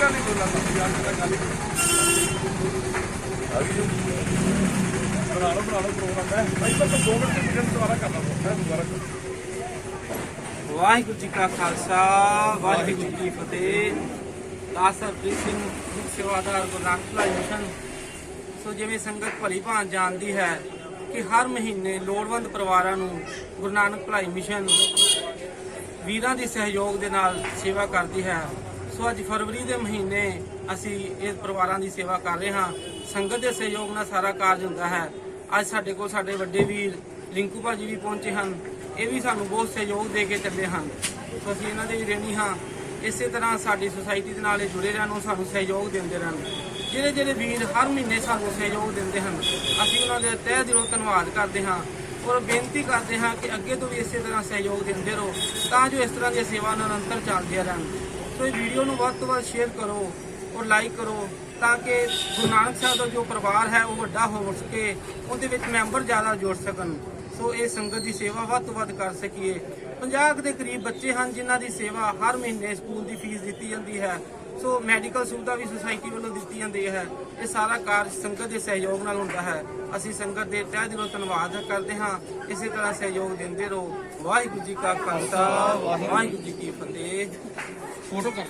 ਗੱਲ ਨਹੀਂ ਬੋਲਣਾ ਯਾਰ ਜਿਹੜਾ ਗੱਲ ਆ ਗਈ ਬਣਾ ਲਓ ਬਣਾ ਲਓ ਪ੍ਰੋਗਰਾਮ ਹੈ ਭਾਈ ਬਸ ਦੋ ਮਿੰਟ ਦੇ ਵਿੱਚ ਦੁਬਾਰਾ ਕਰਨਾ ਹੈ ਦੁਬਾਰਾ ਵਾਹਿਗੁਰੂ ਜੀ ਕਾ ਖਾਲਸਾ, ਵਾਹਿਗੁਰੂ ਜੀ ਕੀ ਫਤਿਹ। ਦਾਸ ਸਿੰਘ ਮੁੱਖ ਸੇਵਾਦਾਰ ਗੁਰੂ ਨਾਨਕ ਭਲਾਈ ਮਿਸ਼ਨ। ਸੋ ਜਿਵੇਂ ਸੰਗਤ ਭਲੀ ਭਾਂਤ ਜਾਣਦੀ ਹੈ ਕਿ ਹਰ ਮਹੀਨੇ ਲੋੜਵੰਦ ਪਰਿਵਾਰਾਂ ਨੂੰ ਗੁਰੂ ਨਾਨਕ ਭਲਾਈ ਮਿਸ਼ਨ ਵੀਰਾਂ ਦੇ ਸਹਿਯੋਗ ਦੇ ਨਾਲ ਸੇਵਾ ਕਰਦੀ ਹੈ। ਸੋ ਅੱਜ ਫਰਵਰੀ ਦੇ ਮਹੀਨੇ ਅਸੀਂ ਇਸ ਪਰਿਵਾਰਾਂ ਦੀ ਸੇਵਾ ਕਰ ਰਹੇ ਹਾਂ। ਸੰਗਤ ਦੇ ਸਹਿਯੋਗ ਨਾਲ ਸਾਰਾ ਕਾਰਜ ਹੁੰਦਾ ਹੈ। ਅੱਜ ਸਾਡੇ ਕੋਲ ਸਾਡੇ ਵੱਡੇ ਵੀਰ ਰਿੰਕੂ ਭਾਜੀ ਵੀ ਪਹੁੰਚੇ ਹਨ। ਇਹ ਵੀ ਸਾਨੂੰ ਬਹੁਤ ਸਹਿਯੋਗ ਦੇ ਕੇ ਚੱਲੇ ਹਨ। ਸੋ ਅਸੀਂ ਇਹਨਾਂ ਦੇ ਵੀ ਰਹਿਣੀ ਹਾਂ। ਇਸੇ ਤਰ੍ਹਾਂ ਸਾਡੀ ਸੁਸਾਇਟੀ ਦੇ ਨਾਲ ਜੁੜੇ ਰਹਿਣ ਨੂੰ ਸਾਨੂੰ ਸਹਿਯੋਗ ਦਿੰਦੇ ਰਹਿਣ ਜਿਹੜੇ ਜਿਹੜੇ ਵੀਰ ਹਰ ਮਹੀਨੇ ਸਾਨੂੰ ਸਹਿਯੋਗ ਦਿੰਦੇ ਹਨ, ਅਸੀਂ ਉਹਨਾਂ ਦੇ ਤਹਿ ਦਿਲੋਂ ਧੰਨਵਾਦ ਕਰਦੇ ਹਾਂ ਔਰ ਬੇਨਤੀ ਕਰਦੇ ਹਾਂ ਕਿ ਅੱਗੇ ਤੋਂ ਵੀ ਇਸੇ ਤਰ੍ਹਾਂ ਸਹਿਯੋਗ ਦਿੰਦੇ ਰਹੋ ਤਾਂ ਜੋ ਇਸ ਤਰ੍ਹਾਂ ਦੀਆਂ ਸੇਵਾ ਨਿਰੰਤਰ ਚੱਲਦੀਆਂ ਰਹਿਣ। ਸੋ ਇਹ ਵੀਡੀਓ ਨੂੰ ਵੱਧ ਤੋਂ ਵੱਧ ਸ਼ੇਅਰ ਕਰੋ ਔਰ ਲਾਈਕ ਕਰੋ ਤਾਂ ਕਿ ਗੁਰੂ ਨਾਨਕ ਸਾਹਿਬ ਦਾ ਜੋ ਪਰਿਵਾਰ ਹੈ, ਉਹ ਵੱਡਾ ਹੋ ਸਕੇ, ਉਹਦੇ ਵਿੱਚ ਮੈਂਬਰ ਜ਼ਿਆਦਾ ਜੁੜ ਸਕਣ। ਸੋ ਇਹ ਸੰਗਤ ਦੀ ਸੇਵਾ ਵੱਧ ਤੋਂ ਵੱਧ ਕਰ ਸਕੀਏ। 50 ਦੇ ਕਰੀਬ ਬੱਚੇ ਹਨ ਜਿਨ੍ਹਾਂ ਦੀ ਸੇਵਾ ਹਰ ਮਹੀਨੇ ਸਕੂਲ ਦੀ ਫੀਸ ਦਿੱਤੀ ਜਾਂਦੀ ਹੈ। ਸੋ ਮੈਡੀਕਲ ਸੁਵਿਧਾ ਵੀ ਸੁਸਾਇਟੀ ਵੱਲੋਂ ਦਿੱਤੀ ਜਾਂਦੀ ਹੈ ਇਹ ਸਾਰਾ ਕਾਰਜ ਸੰਗਤ ਦੇ ਸਹਿਯੋਗ ਨਾਲ ਹੁੰਦਾ ਹੈ। ਅਸੀਂ ਸੰਗਤ ਦੇ ਤਹਿ ਦਿਲੋਂ ਧੰਨਵਾਦ ਕਰਦੇ ਹਾਂ। ਇਸੇ ਤਰ੍ਹਾਂ ਸਹਿਯੋਗ ਦਿੰਦੇ ਰਹੋ। ਵਾਹਿਗੁਰੂ ਜੀ ਕਾ ਖਾਲਸਾ, ਵਾਹਿਗੁਰੂ ਜੀ ਕੀ ਫਤਿਹ। ਫੋਟੋ ਕਰ